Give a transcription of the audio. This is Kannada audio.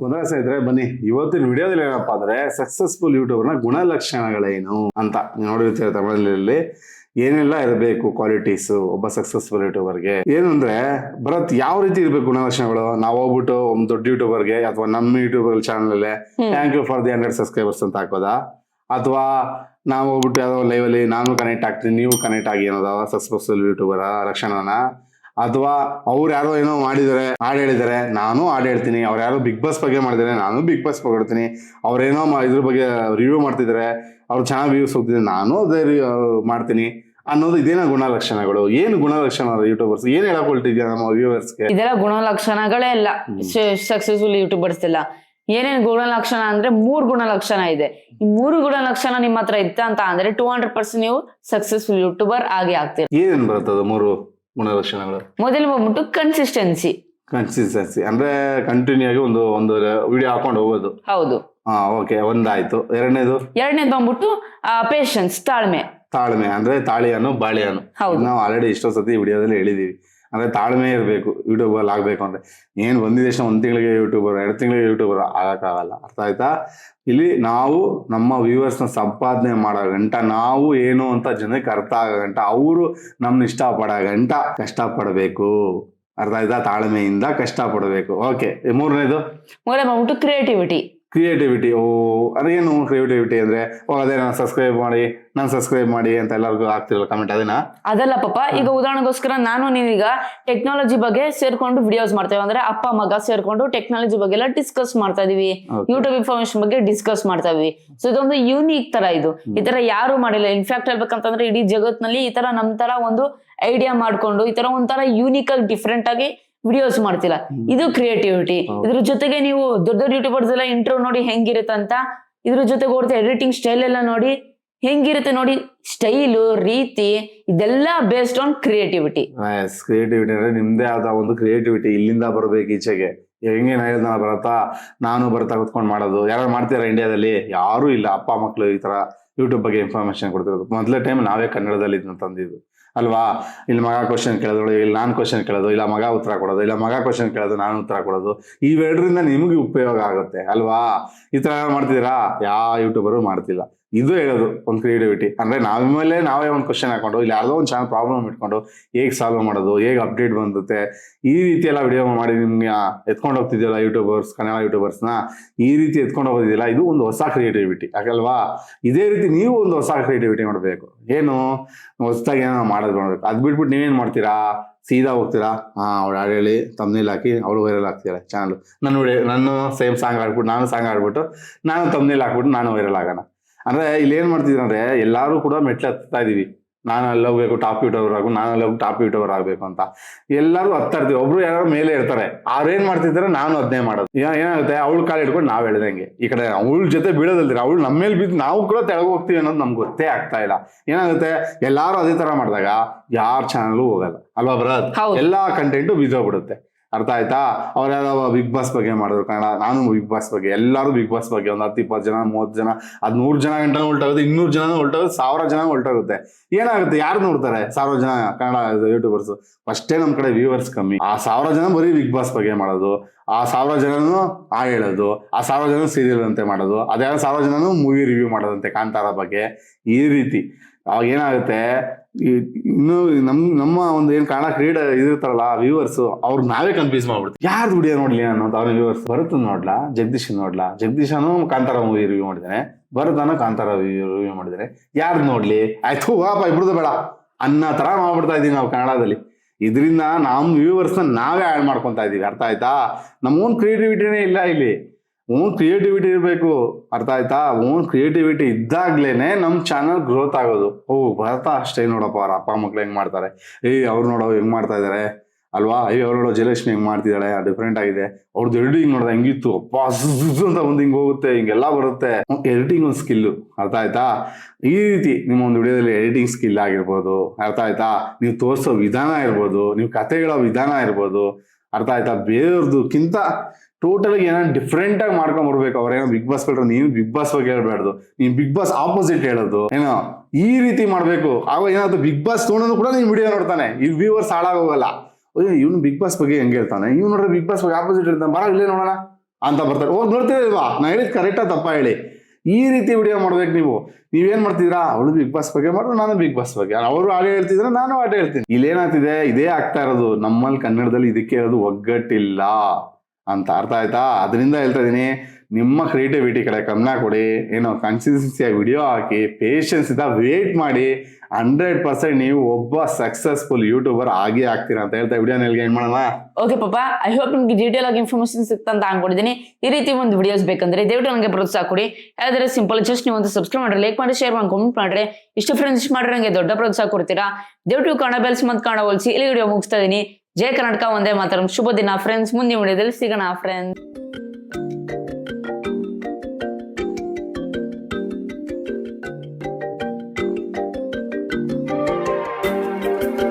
ಪುನಃ ಸ್ನೇಹಿತರೆ ಬನ್ನಿ. ಇವತ್ತಿನ ವಿಡಿಯೋದಲ್ಲಿ ಏನಪ್ಪಾ ಅಂದ್ರೆ ಸಕ್ಸಸ್ಫುಲ್ ಯೂಟ್ಯೂಬರ್ನ ಗುಣಲಕ್ಷಣಗಳೇನು ಅಂತ ನೋಡಿರ್ತೀರ ತಮಿಳಲ್ಲಿ. ಏನೆಲ್ಲ ಇರಬೇಕು ಕ್ವಾಲಿಟೀಸ್ ಒಬ್ಬ ಸಕ್ಸಸ್ಫುಲ್ ಯೂಟ್ಯೂಬರ್ಗೆ ಏನು ಅಂದ್ರೆ ಭರತ್ ಯಾವ ರೀತಿ ಇರಬೇಕು ಗುಣಲಕ್ಷಣಗಳು? ನಾವು ಹೋಗ್ಬಿಟ್ಟು ಒಂದು ದೊಡ್ಡ ಯೂಟ್ಯೂಬರ್ಗೆ ಅಥವಾ ನಮ್ಮ ಯೂಟ್ಯೂಬರ್ ಚಾನಲ್ ಅಲ್ಲೇ thank you for the hundred subscribers ಅಂತ ಹಾಕೋದಾ? ಅಥವಾ ನಾವು ಹೋಗ್ಬಿಟ್ಟು ಯಾವುದೋ ಲೈವ್ ಅಲ್ಲಿ ನಾನು ಕನೆಕ್ಟ್ ಆಗ್ತೀನಿ ನೀವು ಕನೆಕ್ಟ್ ಆಗಿ ಅನ್ನೋದ? ಸಕ್ಸಸ್ಫುಲ್ ಯೂಟ್ಯೂಬರ್ ಲಕ್ಷಣನ ಅಥವಾ ಅವ್ರು ಯಾರೋ ಏನೋ ಮಾಡಿದರೆ ಹಾಡು ಹೇಳಿದರೆ ನಾನು ಹಾಡು ಹೇಳ್ತೀನಿ. ಅವ್ರು ಯಾರೋ ಬಿಗ್ ಬಾಸ್ ಬಗ್ಗೆ ಮಾಡಿದರೆ ನಾನು ಬಿಗ್ ಬಾಸ್ ಪಗಡ್ತೀನಿ. ಅವ್ರೇನೋ ಇದ್ರ ಬಗ್ಗೆ ರಿವ್ಯೂ ಮಾಡ್ತಿದ್ದಾರೆ ಅವ್ರು ಚೆನ್ನಾಗಿ ವ್ಯೂಸ್ ಹೋಗ್ತೀನಿ ನಾನು ಅದೇ ಮಾಡ್ತೀನಿ ಅನ್ನೋದು ಇದೇನ ಗುಣಲಕ್ಷಣಗಳು? ಏನು ಗುಣಲಕ್ಷಣ ಯೂಟ್ಯೂಬರ್ಸ್ ಏನ್ ಹೇಳಕ್ ಹೊರಟಿದ್ಯಾ ನಮ್ಮ ವ್ಯೂವರ್ಸ್ಗೆ ಇದೆಲ್ಲ ಗುಣಲಕ್ಷಣಗಳೇ ಇಲ್ಲ. ಸಕ್ಸಸ್ಫುಲ್ ಯೂಟ್ಯೂಬರ್ಸ್ ಎಲ್ಲ ಏನೇನ್ ಗುಣಲಕ್ಷಣ ಅಂದ್ರೆ ಮೂರ್ ಗುಣಲಕ್ಷಣ ಇದೆ. ಈ ಮೂರು ಗುಣಲಕ್ಷಣ ನಿಮ್ಮ ಹತ್ರ ಇತ್ತ ಅಂತ ಅಂದ್ರೆ ಟೂ ಹಂಡ್ರೆಡ್ ಪರ್ಸೆಂಟ್ ನೀವು ಸಕ್ಸಸ್ಫುಲ್ ಯೂಟ್ಯೂಬರ್ ಆಗಿ ಆಗ್ತೀರ. ಏನ್ ಬರ್ತದೆ ಮೂರು? ಗುಣಲಕ್ಷಣಗಳು ಮೊದಲು ಬಂದ್ಬಿಟ್ಟು ಕನ್ಸಿಸ್ಟೆನ್ಸಿ ಕನ್ಸಿಸ್ಟೆನ್ಸಿ ಅಂದ್ರೆ ಕಂಟಿನ್ಯೂ ಆಗಿ ಒಂದು ಒಂದು ವಿಡಿಯೋ ಹಾಕೊಂಡು ಹೋಗೋದು. ಹೌದು. ಹಾ ಓಕೆ ಒಂದಾಯ್ತು. ಎರಡನೇದು? ಎರಡನೇದು ಬಂದ್ಬಿಟ್ಟು ಪೇಶನ್ಸ್ ತಾಳ್ಮೆ. ತಾಳ್ಮೆ ಅಂದ್ರೆ ತಾಳಿಯನ್ನು ಬಾಳಿಯನ್ನು. ಹೌದು. ನಾವು ಆಲ್ರೆಡಿ ಎಷ್ಟೋ ಸತಿ ವಿಡಿಯೋದಲ್ಲಿ ಹೇಳಿದೀವಿ. ಅಂದ್ರೆ ತಾಳ್ಮೆ ಇರಬೇಕು ಯೂಟ್ಯೂಬಲ್ಲಿ ಆಗ್ಬೇಕು ಅಂದ್ರೆ. ಏನ್ ಬಂದಿದೆ ಒಂದ್ ತಿಂಗಳಿಗೆ ಯೂಟ್ಯೂಬರ್ ಎರಡು ತಿಂಗಳಿಗೆ ಯೂಟ್ಯೂಬರ್ ಆಗಕ್ಕಾಗಲ್ಲ. ಅರ್ಥ ಆಯ್ತಾ? ಇಲ್ಲಿ ನಾವು ನಮ್ಮ ವ್ಯೂವರ್ಸ್ನ ಸಂಪಾದನೆ ಮಾಡೋ ಗಂಟ, ನಾವು ಏನು ಅಂತ ಜನಕ್ಕೆ ಅರ್ಥ ಆಗೋ ಗಂಟ, ಅವರು ನಮ್ನ ಇಷ್ಟಪಡೋ ಗಂಟ ಕಷ್ಟಪಡಬೇಕು. ಅರ್ಥ ಆಯ್ತಾ? ತಾಳ್ಮೆಯಿಂದ ಕಷ್ಟಪಡಬೇಕು. ಓಕೆ ಮೂರನೇದು? ಮೂರನೇ ಬಂದ್ಬಿಟ್ಟು ಕ್ರಿಯೇಟಿವಿಟಿ ಕ್ರಿಯೇಟಿವಿಟಿ ಓ ಅದೇನು ಕ್ರಿಯೇಟಿವಿಟಿ ಅಂದ್ರೆ ಓ ಅದೇ ನಾನು ಸಬ್ಸ್ಕ್ರೈಬ್ ಮಾಡಿ ನಾನು ಸಬ್ಸ್ಕ್ರೈಬ್ ಮಾಡಿ ಅಂತ ಎಲ್ಲರಿಗೂ ಆಗ್ತಿರಲ್ಲ ಕಮೆಂಟ್ ಅದನ್ನ? ಅದಲ್ಲ ಪಾಪ ಈಗ ಉದಾಹರಣೆಗೋಸ್ಕರ ನಾನು ನೀವೀಗ ಟೆಕ್ನಾಲಜಿ ಬಗ್ಗೆ ಸೇರ್ಕೊಂಡು ವಿಡಿಯೋಸ್ ಮಾಡ್ತೇವೆ ಅಂದ್ರೆ ಅಪ್ಪ ಮಗ ಸೇರ್ಕೊಂಡು ಟೆಕ್ನಾಲಜಿ ಬಗ್ಗೆ ಎಲ್ಲ ಡಿಸ್ಕಸ್ ಮಾಡ್ತಾ ಇದೀವಿ. ಯೂಟ್ಯೂಬ್ ಇನ್ಫಾರ್ಮೇಶನ್ ಬಗ್ಗೆ ಡಿಸ್ಕಸ್ ಮಾಡ್ತಾ ಇದೀವಿ. ಸೊ ಇದೊಂದು ಯೂನಿಕ್ ತರ ಇದು. ಈ ತರ ಯಾರು ಮಾಡಿಲ್ಲ. ಇನ್ಫ್ಯಾಕ್ಟ್ ಹೇಳ್ಬೇಕಂತಂದ್ರೆ ಇಡೀ ಜಗತ್ನಲ್ಲಿ ಈ ತರ ನಮ್ ತರ ಒಂದು ಐಡಿಯಾ ಮಾಡ್ಕೊಂಡು ಈ ತರ ಒಂಥರ ಯೂನಿಕ್ ಆಗಿ ಡಿಫ್ರೆಂಟ್ ಆಗಿ ವಿಡಿಯೋಸ್ ಮಾಡ್ತಿಲ್ಲ ಇದು ಕ್ರಿಯೇಟಿವಿಟಿ. ಇದ್ರ ಜೊತೆಗೆ ನೀವು ದೊಡ್ಡ ದೊಡ್ಡ ಯೂಟ್ಯೂಬರ್ಸ್ ಎಲ್ಲ ಇಂಟ್ರೋ ನೋಡಿ ಹೆಂಗಿರುತ್ತೆ ಅಂತ ಇದ್ರ ಜೊತೆಗೆ ಓಡ್ತಾ ಎಡಿಟಿಂಗ್ ಸ್ಟೈಲ್ ಎಲ್ಲ ನೋಡಿ ಹೆಂಗಿರುತ್ತೆ ನೋಡಿ ಸ್ಟೈಲು ರೀತಿ ಇದೆಲ್ಲ ಬೇಸ್ಡ್ ಆನ್ ಕ್ರಿಯೇಟಿವಿಟಿ ಕ್ರಿಯೇಟಿವಿಟಿ ಅಂದ್ರೆ ನಿಮ್ದೇ ಆದ ಒಂದು ಕ್ರಿಯೇಟಿವಿಟಿ ಇಲ್ಲಿಂದ ಬರಬೇಕು ಈಚೆಗೆ. ಹೆಂಗೆ ನಾನು ಬರತ್ತಾ? ನಾನು ಬರ್ತಾ ಕುತ್ಕೊಂಡು ಮಾಡೋದು. ಯಾರು ಮಾಡ್ತೀರಾ ಇಂಡಿಯಾದಲ್ಲಿ ಯಾರು ಇಲ್ಲ. ಅಪ್ಪ ಮಕ್ಕಳು ಈ ತರ ಯೂಟ್ಯೂಬ್ ಬಗ್ಗೆ ಇನ್ಫಾರ್ಮೇಶನ್ ಕೊಡ್ತಿರೋದು. ಮೊದಲೇ ಟೈಮ್ ನಾವೇ ಕನ್ನಡದಲ್ಲಿ ಇದನ್ನ ತಂದಿದ್ದು. ಅಲ್ವಾ? ಇಲ್ಲಿ ಮಗ ಕ್ವಶನ್ ಕೇಳೋದು ಇಲ್ಲಿ ನಾನು ಕ್ವಶನ್ ಕೇಳೋದು, ಇಲ್ಲ ಮಗ ಉತ್ತರ ಕೊಡೋದು, ಇಲ್ಲ ಮಗ ಕ್ವಶನ್ ಕೇಳೋದು, ನಾನು ಉತ್ತರ ಕೊಡೋದು. ಇವೆರಡರಿಂದ ನಿಮಗೆ ಉಪಯೋಗ ಆಗುತ್ತೆ, ಅಲ್ವಾ? ಈ ಥರ ಮಾಡ್ತಿದ್ದೀರಾ? ಯಾವ ಯೂಟ್ಯೂಬರು ಮಾಡ್ತಿಲ್ಲ. ಇದು ಹೇಳೋದು ಒಂದು ಕ್ರಿಯೇಟಿವಿಟಿ ಅಂದ್ರೆ ನಾವ್ ಮೇಲೆ ನಾವೇ ಒಂದು ಕ್ವಶನ್ ಹಾಕೊಂಡು, ಇಲ್ಲಿ ಯಾರ್ದೋ ಒಂದು ಚಾನಲ್ ಪ್ರಾಬ್ಲಮ್ ಇಟ್ಕೊಂಡು ಹೇಗೆ ಸಾಲ್ವ್ ಮಾಡೋದು, ಹೇಗೆ ಅಪ್ಡೇಟ್ ಬಂದುತ್ತೆ ಈ ರೀತಿ ಎಲ್ಲ ವಿಡಿಯೋ ಮಾಡಿ ನಿಮ್ಗೆ ಎತ್ಕೊಂಡು ಹೋಗ್ತಿದ್ಯಲ್ಲ ಯೂಟ್ಯೂಬರ್ಸ್ ಕನ್ನಡ ಯೂಟ್ಯೂಬರ್ಸ್ನ ಈ ರೀತಿ ಎತ್ಕೊಂಡು ಹೋಗೋದಿಲ್ಲ. ಇದು ಒಂದು ಹೊಸ ಕ್ರಿಯೇಟಿವಿಟಿ ಯಾಕಲ್ವಾ ಇದೇ ರೀತಿ ನೀವು ಒಂದು ಹೊಸ ಕ್ರಿಯೇಟಿವಿಟಿ ಮಾಡಬೇಕು. ಏನು? ಹೊಸದಾಗಿ ಏನೋ ಮಾಡೋದು ಮಾಡಬೇಕು ಅದು ಬಿಟ್ಬಿಟ್ಟು ನೀವೇನು ಮಾಡ್ತೀರಾ? ಸೀದಾ ಹೋಗ್ತೀರಾ? ಹಾಂ ಅವ್ಳು ಹಾಡು ಹೇಳಿ ತಮ್ನೇಲ್ ಹಾಕಿ, ಅವಳು ವೈರಲ್ ಆಗ್ತೀರಾ ಚಾನಲ್ ನನ್ನ ನಾನು ಸೇಮ್ ಸಾಂಗ್ ಆಡ್ಬಿಟ್ಟು ನಾನು ಸಾಂಗ್ ಆಡ್ಬಿಟ್ಟು ನಾನು ತಮ್ನೇಲ್ ಹಾಕ್ಬಿಟ್ಟು ನಾನು ವೈರಲ್ ಆಗೋಣ. ಅಂದ್ರೆ ಇಲ್ಲಿ ಏನ್ ಮಾಡ್ತಿದ್ರು ಅಂದ್ರೆ ಎಲ್ಲಾರು ಕೂಡ ಮೆಟ್ಲು ಹತ್ತಾ ಇದೀವಿ ನಾನು ಅಲ್ಲಿ ಹೋಗ್ಬೇಕು ಟಾಪ್ ಯೂಟ್ಯೂಬರ್ ಆಗು ನಾನು ಅಲ್ಲಿ ಹೋಗಿ ಟಾಪ್ ಯೂಟ್ಯೂಬರ್ ಆಗ್ಬೇಕು ಅಂತ. ಎಲ್ಲರೂ ಹತ್ತಾ ಇರ್ತೀವಿ. ಒಬ್ರು ಯಾರು ಮೇಲೆ ಇರ್ತಾರೆ. ಅವ್ರೇನ್ ಮಾಡ್ತಿದ್ದಾರೆ? ನಾನು ಅದ್ನೇ ಮಾಡೋದು. ಏನಾಗುತ್ತೆ? ಅವಳು ಕಾಲು ಹಿಡ್ಕೊಂಡು ನಾವ್ ಹೇಳ್ದಂಗೆ ಈ ಕಡೆ ಅವಳ ಜೊತೆ ಬೀಳೋದಲ್ದಿರ ಅವಳು ನಮ್ಮ ಮೇಲೆ ಬಿದ್ದು ನಾವು ಕೂಡ ತೆಳಗ್ ಹೋಗ್ತೀವಿ ಅನ್ನೋದು ನಮ್ಗೆ ಗೊತ್ತೇ ಆಗ್ತಾ ಇಲ್ಲ. ಏನಾಗುತ್ತೆ? ಎಲ್ಲಾರು ಅದೇ ತರ ಮಾಡಿದಾಗ ಯಾರ ಚಾನಲ್ ಹೋಗಲ್ಲ. ಅಲ್ವಾ ಬರ ಎಲ್ಲಾ ಕಂಟೆಂಟು ಬಿದ್ದೋಗ್ಬಿಡುತ್ತೆ. ಅರ್ಥ ಆಯ್ತಾ? ಅವ್ರು ಯಾರೋ ಬಿಗ್ ಬಾಸ್ ಬಗ್ಗೆ ಮಾಡಿದ್ರು ಕನ್ನಡ. ನಾನು ಬಿಗ್ ಬಾಸ್ ಬಗ್ಗೆ, ಎಲ್ಲರೂ ಬಿಗ್ ಬಾಸ್ ಬಗ್ಗೆ, ಒಂದು ಹತ್ತು ಇಪ್ಪತ್ತು ಜನ, ಮೂವತ್ತು ಜನ, ಅದ್ ನೂರು ಜನ ಗಂಟೆ ಹೊಲ್ಟೋಗುತ್ತೆ ಇನ್ನೂರು ಜನ ಹೊಲ್ಟೋಗುತ್ತೆ ಸಾವಿರ ಜನ ಹೊಲ್ಟೋಗುತ್ತೆ ಏನಾಗುತ್ತೆ? ಯಾರು ನೋಡ್ತಾರೆ ಸಾವಿರ ಜನ ಕನ್ನಡ ಯೂಟ್ಯೂಬರ್ಸ್ ಫಸ್ಟೇ ನಮ್ ಕಡೆ ವ್ಯೂವರ್ಸ್ ಕಮ್ಮಿ. ಆ ಸಾವಿರ ಜನ ಬರೀ ಬಿಗ್ ಬಾಸ್ ಬಗ್ಗೆ ಮಾಡೋದು. ಆ ಸಾವಿರ ಜನನು ಆ ಹೇಳೋದು. ಆ ಸಾವಿರ ಜನ ಸೀರಿಯಲ್ ಅಂತೆ ಮಾಡೋದು. ಅದೇ ಸಾವಿರ ಜನನು ಮೂವಿ ರಿವ್ಯೂ ಮಾಡೋದಂತೆ ಕಾಂತಾರ ಬಗ್ಗೆ. ಈ ರೀತಿ. ಅವಾಗ ಏನಾಗುತ್ತೆ? ಇನ್ನು ನಮ್, ನಮ್ಮ ಒಂದು ಏನ್ ಕನ್ನಡ ಕ್ರೀಡೆ ಇದಿರ್ತಾರಲ್ಲ ವ್ಯೂವರ್ಸ್ ಅವ್ರು ನಾವೇ ಕನ್ಫ್ಯೂಸ್ ಮಾಡ್ಬಿಡ್ತೀವಿ. ಯಾರು ವಿಡಿಯೋ ನೋಡ್ಲಿ ನಾನು ಅವ್ರ ವ್ಯೂವರ್ಸ್ ಭರತ್ ನೋಡ್ಲಾ? ಜಗದೀಶ್ ನೋಡ್ಲಾ? ಜಗದೀಶನು ಕಾಂತಾರ ಮೂವಿ ರಿವ್ಯೂ ಮಾಡಿದ್ದಾನೆ ಭರತನ ಕಾಂತಾರ ರಿವ್ಯೂ ಮಾಡಿದ್ದಾನೆ ಯಾರ್ದು ನೋಡ್ಲಿ? ಆಯ್ತು, ವಾಪ ಇಬ್ರದ್ದು ಬೇಡ. ಅನ್ನೋ ತರ ಮಾಡ್ಬಿಡ್ತಾ ಇದೀವಿ ನಾವು ಕನ್ನಡದಲ್ಲಿ. ಇದರಿಂದ ನಮ್ಮ ವ್ಯೂವರ್ಸ್ ನಾವೇ ಆಡ್ ಮಾಡ್ಕೊತಾ ಇದೀವಿ ಅರ್ಥ ಆಯ್ತಾ? ನಮ್ಮ ಓನ್ ಕ್ರಿಯೇಟಿವಿಟಿನೇ ಇಲ್ಲ ಇಲ್ಲಿ. ಓನ್ ಕ್ರಿಯೇಟಿವಿಟಿ ಇರಬೇಕು. ಅರ್ಥ ಆಯ್ತಾ? ಓನ್ ಕ್ರಿಯೇಟಿವಿಟಿ ಇದ್ದಾಗ್ಲೇನೆ ನಮ್ಮ ಚಾನಲ್ ಗ್ರೋತ್ ಆಗೋದು. ಓ, ಭರತ ಅಷ್ಟೇ ನೋಡಪ್ಪ. ಅವ್ರ ಅಪ್ಪ ಮಕ್ಳು ಹೆಂಗ್ ಮಾಡ್ತಾರೆ? ಏಯ್ ಅವ್ರು ನೋಡೋ, ಹೆಂಗ್ ಮಾಡ್ತಾ ಇದಾರೆ? ಅಲ್ವಾ? ಅಯ್ಯೋ ಅವ್ರು ನೋಡೋ, ಜಯಲಕ್ಷ್ಮಿ ಹೆಂಗ್ ಮಾಡ್ತಿದ್ದಾಳೆ ಡಿಫ್ರೆಂಟ್ ಆಗಿದೆ. ಅವ್ರದ್ದು ಎಡಿಟಿಂಗ್ ನೋಡಿದ ಹೆಂಗಿತ್ತು? ಅಪ್ಪ ಅಂತ ಒಂದು ಹಿಂಗ್ ಹೋಗುತ್ತೆ, ಹಿಂಗೆಲ್ಲ ಬರುತ್ತೆ. ಎಡಿಟಿಂಗ್ ಒಂದು ಸ್ಕಿಲ್ಲು ಅರ್ಥ ಆಯ್ತಾ? ಈ ರೀತಿ ನಿಮ್ಮ ಒಂದು ವಿಡಿಯೋದಲ್ಲಿ ಎಡಿಟಿಂಗ್ ಸ್ಕಿಲ್ ಆಗಿರ್ಬೋದು. ಅರ್ಥ ಆಯ್ತಾ? ನೀವು ತೋರಿಸೋ ವಿಧಾನ ಇರ್ಬೋದು. ನೀವು ಕತೆ ಹೇಳೋ ವಿಧಾನ ಇರ್ಬೋದು. ಅರ್ಥ ಆಯ್ತಾ? ಬೇರೆಯವ್ರದಕ್ಕಿಂತ ಟೋಟಲ್ ಏನೋ ಡಿಫ್ರೆಂಟ್ ಆಗಿ ಮಾಡ್ಕೊಂಡ್ ಬರ್ಬೇಕು ಅವ್ರೇನೋ ಬಿಗ್ ಬಾಸ್ ಬಿಟ್ರೆ ನೀವು ಬಿಗ್ ಬಾಸ್ ಬಗ್ಗೆ ಹೇಳ್ಬಾರ್ದು ನೀವು ಬಿಗ್ ಬಾಸ್ ಆಪೋಸಿಟ್ ಹೇಳೋದು. ಏನೋ ಈ ರೀತಿ ಮಾಡ್ಬೇಕು. ಆಗ ಏನಾದ್ರು ಬಿಗ್ ಬಾಸ್ ತೊಗೊಂಡು ಕೂಡ ನೀವು ವಿಡಿಯೋ ನೋಡ್ತಾನೆ. ಈ ವ್ಯೂವರ್ಸ್ ಹಾಳಾಗೋಗಲ್ಲ ಇವ್ನು ಬಿಗ್ ಬಾಸ್ ಬಗ್ಗೆ ಹೆಂಗೆ ಹೇಳ್ತಾನೆ? ಇವ್ನು ನೋಡ್ರೆ ಬಿಗ್ ಬಾಸ್ ಬಗ್ಗೆ ಆಪೋಸಿಟ್ ಇರ್ತಾನೆ. ಬರ ಇಲ್ಲೇ ನೋಡೋಣ ಅಂತ ಬರ್ತಾರೆ. ಓ ನೋಡ್ತಿಲ್ವಾ ನಾ ಹೇಳಿದ್ ಕರೆಕ್ಟಾ ತಪ್ಪ ಹೇಳಿ. ಈ ರೀತಿ ವಿಡಿಯೋ ಮಾಡ್ಬೇಕು ನೀವು. ನೀವೇನ್ ಮಾಡ್ತಿದ್ರಾ ಅವಳು ಬಿಗ್ ಬಾಸ್ ಬಗ್ಗೆ ಮಾಡ್ರು, ನಾನು ಬಿಗ್ ಬಾಸ್ ಬಗ್ಗೆ. ಅವರು ಹಾಗೆ ಹೇಳ್ತಿದ್ರೆ ನಾನು ಆಟ ಹೇಳ್ತೀನಿ. ಇಲ್ಲೇನಾಗ್ತಿದೆ? ಇದೇ ಆಗ್ತಾ ಇರೋದು. ನಮ್ಮಲ್ಲಿ ಕನ್ನಡದಲ್ಲಿ ಇದಕ್ಕೆ ಇರೋದು ಒಗ್ಗಟ್ಟಿಲ್ಲ. ಅಂತ ಅರ್ಥ ಆಯ್ತಾ? ಅದರಿಂದ ಹೇಳ್ತಾ ಇದ್ದೀನಿ ನಿಮ್ಮ ಕ್ರಿಯೇಟಿವಿಟಿ ಕಡೆ ಗಮನ ಕೊಡಿ, ಏನೋ ಕನ್ಸಿಸ್ಟೆನ್ಸಿಯಾಗಿ ವಿಡಿಯೋ ಹಾಕಿ ಪೇಷನ್ಸ್ ಇಂದ ವೇಟ್ ಮಾಡಿ ಹಂಡ್ರೆಡ್ ಪರ್ಸೆಂಟ್ ನೀವು ಒಬ್ಬ ಸಕ್ಸಸ್ಫುಲ್ ಯೂಟ್ಯೂಬರ್ ಆಗಿ ಆಗ್ತೀರಾ ಅಂತ ಹೇಳ್ತಾ ವಿಡಿಯೋ ನಿಲ್ಗೆ ಏನ್ ಮಾಡೋಣ. ಓಕೆ ಪಾಪ ಐ ಹೋಪ್ ನಿಮ್ಗೆ ಡೀಟೇಲ್ ಆಗಿ ಇನ್ಫಾರ್ಮೇಶನ್ ಸಿಕ್ತಂತ ಅನ್ಕೊಂಡಿದ್ದೀನಿ ಈ ರೀತಿ ಒಂದು ವಿಡಿಯೋಸ್ ಬೇಕಂದ್ರೆ ದಯವಿಟ್ಟು ನನಗೆ ಪ್ರೋತ್ಸಾಹ ಕೊಡಿ. ಯಾವ್ದಾದ್ರೆ ಸಿಂಪಲ್ ಜಸ್ಟ್ ನೀವು ಒಂದು ಸಬ್ಸ್ಕ್ರೈಬ್ ಮಾಡ್ರಿ ಲೈಕ್ ಮಾಡಿ ಶೇರ್ ಮಾಡಿ ಕಮೆಂಟ್ ಮಾಡ್ರಿ. ಇಷ್ಟು ಫ್ರೆಂಡ್ಸ್ ಮಾಡ್ರಿ ನನಗೆ ದೊಡ್ಡ ಪ್ರೋತ್ಸಾಹ ಕೊಡ್ತೀರಾ? ದಯವಿಟ್ಟು ಕನ್ನಡ ಬೆಲ್ಸ್ ಮತ್ತೆ ಕಾಣ ಹೋಲಿಸಿ ಇಲ್ಲಿ ವಿಡಿಯೋ ಮುಗಿಸ್ತಾ ಇದೀನಿ. ಜಯ ಕರ್ನಾಟಕ ಒಂದೇ ಮಾತಾಡೋಣ ಶುಭ ದಿನ ಫ್ರೆಂಡ್ಸ್ ಮುಂದಿನ ವಿಡಿಯೋದಲ್ಲಿ ಸಿಗೋಣ ಫ್ರೆಂಡ್ಸ್